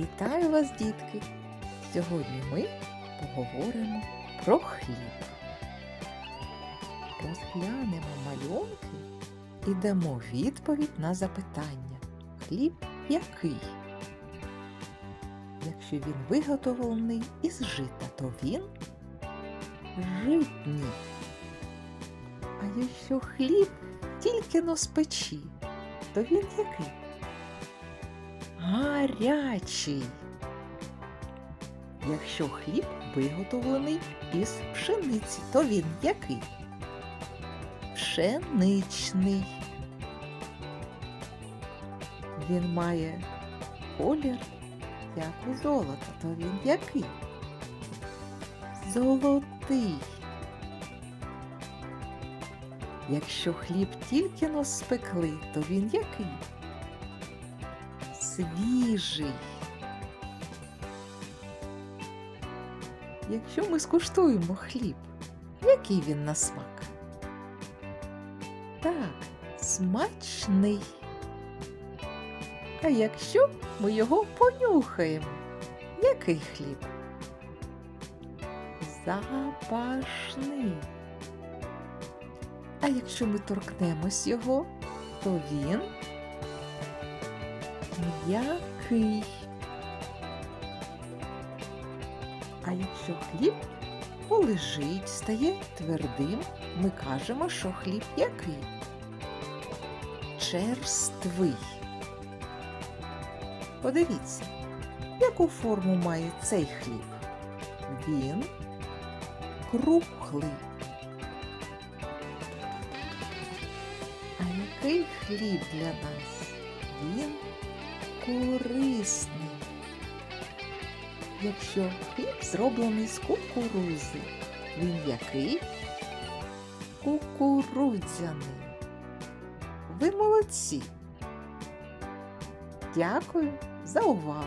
Вітаю вас, дітки! Сьогодні ми поговоримо про хліб. Розглянемо малюнки і дамо відповідь на запитання. Хліб який? Якщо він виготовлений із жита, то він житній. А якщо хліб тільки но з печі, то він який? Гарячий. Якщо хліб виготовлений із пшениці, то він який? Пшеничний. Він має колір, як у золота, то він який? Золотий. Якщо хліб тільки но спекли, то він який? Свіжий. Якщо ми скуштуємо хліб, який він на смак? Так, смачний. А якщо ми його понюхаємо, який хліб? Запашний. А якщо ми торкнемось його, то він м'який. А якщо хліб полежить, стає твердим, ми кажемо, що хліб який? Черствий. Подивіться, яку форму має цей хліб? Він круглий. А який хліб для нас? Він корисний. Якщо хліб зроблений з кукурузи, він який? Кукурудзяний. Ви молодці. Дякую за увагу.